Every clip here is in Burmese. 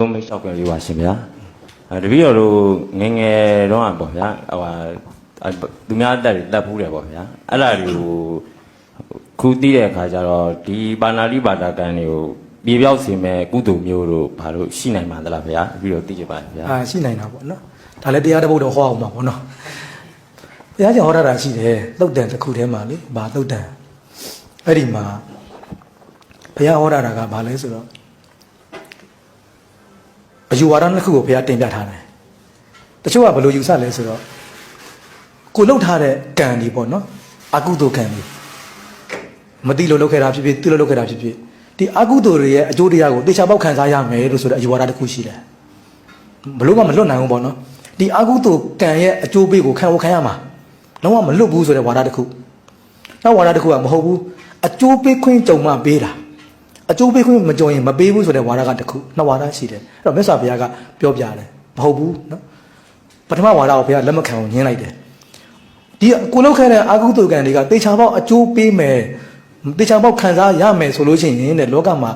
သုံးမိတ်လျှောက်ကြလေးပါရှင်ဗျာအဲတပည့်တော်တို့ငယ်ငယ်တော့อ่ะပေါ့ဗျာဟိုဟာအဲ့သူများတက်တွေတက်ဖူးတယ်ပေါ့ဗျာအဲ့ဒါတွေကိုခုသိတဲ့အခါကျတော့ဒီပါဏာတိပါဒကံတွေကိုပြေပြောက်စေမဲ့ကုသိုလ်မျိုးတို့ဘာလို့ရှိနိုင်မှာသလားဗျာတပည့်တော်သိကြပါဗျာအာရှိနိုင်တာပေါ့နော်ဒါလည်းတရားတစ်ပုဒ်တော့ဟောအောင်ပါပေါ့နော်ဘုရားကျောင်းဟောတာတာရှိတယ်သုတ်တန်တစ်ခုထဲမှာလေဘာသုတ်တန်အဲ့ဒီမှာဘုရားဟောတာတာကဘာလဲဆိုတော့ အယူဝါဒတစ်ခုကိုဘုရားတင်ပြထားတယ်တချို့ကဘယ်လိုယူဆလဲဆိုတော့ကိုလှုပ်ထားတဲ့ကံဒီပေါ့နော်အကုသိုလ်ကံဒီမတိလို့လုပ်ခဲ့တာဖြစ်ဖြစ်တိလို့လုပ်ခဲ့တာဖြစ်ဖြစ်ဒီအကုသိုလ်တွေရဲ့အကျိုးတရားကိုတေချာပေါက်ခံစားရမယ်လို့ဆိုတဲ့အယူဝါဒတစ်ခုရှိတယ်ဘလို့မှမလွတ်နိုင်ဘူးပေါ့နော်ဒီအာဟုတုကံရဲ့အကျိုးပေးကိုခံဖို့ခံရမှာလုံးဝမလွတ်ဘူးဆိုတဲ့ဝါဒတစ်ခုနောက်ဝါဒတစ်ခုကမဟုတ်ဘူးအကျိုးပေးခွင့်ကြုံမှပေးတာ အကျိုးပေးခွင့်မကြုံရင်မပေးဘူးဆိုတဲ့ဝါဒကတစ်ခုနောက်ဝါဒရှိတယ်အဲ့တော့မြတ်စွာဘုရားကပြောပြတယ်မဟုတ်ဘူးနော်ပထမဝါဒကိုဘုရားလက်မခံအောင်ညင်းလိုက်တယ်ဒီကိုလောက်ခဲ့တဲ့အာဟုတုကံတွေကတေချာပေါက်အကျိုးပေးမယ်တေချာပေါက်ခံစားရမယ်ဆိုလို့ရှိရင်တဲ့လောကမှာ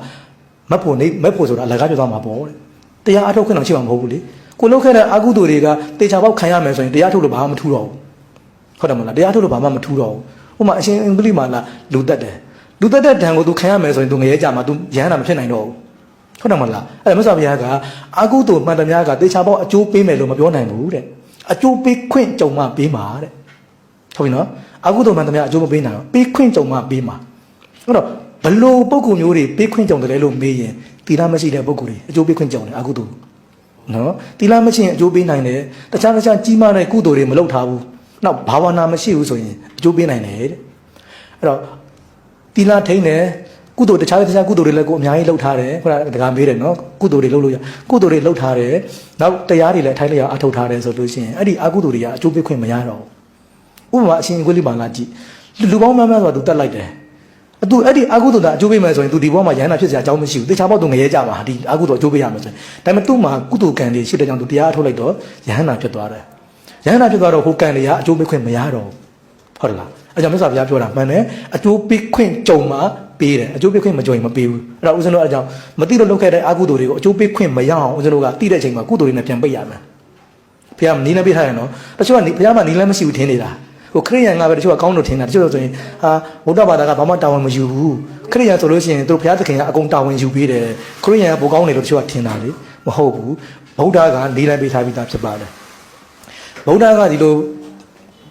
မက်ဖို့နေမက်ဖို့ဆိုတာအလကားပြောသွားမှာပေါ့တဲ့တရားအထုတ်ခွင့်တော့ရှိမှာမဟုတ်ဘူးလေကိုလုတ်ခဲ့တဲ့အကုသိုလ်တွေကတေချာပေါက်ခံရမယ်ဆိုရင်တရားထုတ်လို့ဘာမှမထူတော့ဘူးဟုတ်တယ်မလားတရားထုတ်လို့ဘာမှမထူတော့ဘူးဥပမာအရှင်အင်္ဂလိပ်မှာလာလူတက်တယ် လူတက်တဲ့ဒဏ်ကို तू ခံရမယ်ဆိုရင် तू ငရဲကြမှာ तू ရဟန္တာမဖြစ်နိုင်တော့ဘူးဟုတ်တယ်မလားအဲ့ဒါမြတ်စွာဘုရားကအကုသိုလ်မှန်သမျှကတေချာပေါက်အကျိုးပေးမယ်လို့မပြောနိုင်ဘူးတဲ့အကျိုးပေးခွင့်ကြုံမှပေးမှာတဲ့ဟုတ်ပြီနော်အကုသိုလ်မှန်သမျှအကျိုးမပေးနိုင်ဘူးပေးခွင့်ကြုံမှပေးမှာအဲ့တော့ဘလို့ပုံကူမျိုးတွေပေးခွင့်ကြုံတယ်လို့မေးရင်သီလမရှိတဲ့ပုံကူတွေအကျိုးပေးခွင့်ကြုံတယ်အကုသိုလ် နော်တီလာမရှိရင်အကျိုးပေးနိုင်တယ်တခြားတခြားကြီးမားတဲ့ကုသိုလ်တွေမလုပ်ထားဘူးနောက်ဘာဝနာမရှိဘူးဆိုရင်အကျိုးပေးနိုင်တယ်တဲ့အဲ့တော့ တီလာထိန်တယ်ကုသိုလ်တခြားတခြားကုသိုလ်တွေလည်းကိုအများကြီးလုပ်ထားတယ်ခုနကတကားမေးတယ်နော်ကုသိုလ်တွေလုပ်လို့ရကုသိုလ်တွေလုပ်ထားတယ်နောက်တရားတွေလည်းအထိုက်လျောက်အထောက်ထားတယ်ဆိုလို့ရှိရင်အဲ့ဒီအကုသိုလ်တွေကအကျိုးပေးခွင့်မရတော့ဘူးဥပမာအရှင်ဝိလိပါလာကြည့်လူပေါင်းများများဆိုတာသူတက်လိုက်တယ်အတူအဲ့ဒီအကုသိုလ်ကအကျိုးပေးမယ်ဆိုရင် तू ဒီဘဝမှာရဟန္တာဖြစ်စရာအကြောင်းမရှိဘူးတေချာပေါက် तू ငရဲကြမှာဒီအကုသိုလ်အကျိုးပေးရမယ်ဆိုရင်ဒါပေမဲ့ तू မှာကုသိုလ်ကံတွေရှိတဲ့ကြောင့် तू တရားအထုတ်လိုက်တော့ရဟန္တာဖြစ်သွားတယ်ရဟန္တာဖြစ်သွားတော့ဟိုကံတွေကအကျိုးပေးခွင့်မရတော့ဘူး ဟုတ်လားအဲကြောင့်မြတ်စွာဘုရားပြောတာမှန်တယ်အကျိုးပေးခွင့်ကြုံမှာပေးတယ်အကျိုးပေးခွင့်မကြုံရင်မပေးဘူးအဲ့တော့ဦးဇင်းတို့အဲကြောင့်မတိလို့လုပ်ခဲ့တဲ့အကုသိုလ်တွေကိုအကျိုးပေးခွင့်မရအောင်ဦးဇင်းတို့ကတိတဲ့အချိန်မှာကုသိုလ်တွေနဲ့ပြန်ပိတ်ရမယ်ဘုရားနီးလည်းပေးထားရနော်တချို့ကဘုရားမှာနီးလည်းမရှိဘူးထင်နေတာဟိုခရိယန်ကပဲတချို့ကကောင်းလို့ထင်တာတချို့ဆိုရင်ဟာဗုဒ္ဓဘာသာကဘာမှတာဝန်မယူဘူးခရိယန်ဆိုလို့ရှိရင်သူတို့ဘုရားသခင်ကအကုန်တာဝန်ယူပေးတယ်ခရိယန်ကဘိုးကောင်းတယ်လို့တချို့ကထင်တာလေမဟုတ်ဘူးဗုဒ္ဓကနီးလည်းပေးထားပြီးသားဖြစ်ပါတယ်ဗုဒ္ဓကဒီလို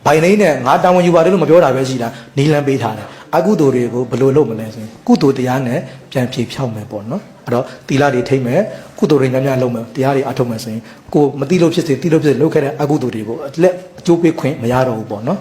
ဘိုင်နေနဲ့ငါတာဝန်ယူပါတယ်လို့မပြောတာပဲရှိတာနီးလန်းပေးထားတယ်အကုသိုလ်တွေကိုဘယ်လိုလုပ်မလဲဆိုရင်ကုသိုလ်တရားနဲ့ပြန်ဖြေဖြောက်မယ်ပေါ့နော်အဲ့တော့သီလတွေထိမ့်မယ်ကုသိုလ်တွေများများလုပ်မယ်တရားတွေအထုတ်မယ်ဆိုရင်ကိုမတိလို့ဖြစ်စေတိလို့ဖြစ်စေလုပ်ခဲ့တဲ့အကုသိုလ်တွေကိုလက်အကျိုးပေးခွင့်မရတော့ဘူးပေါ့နော်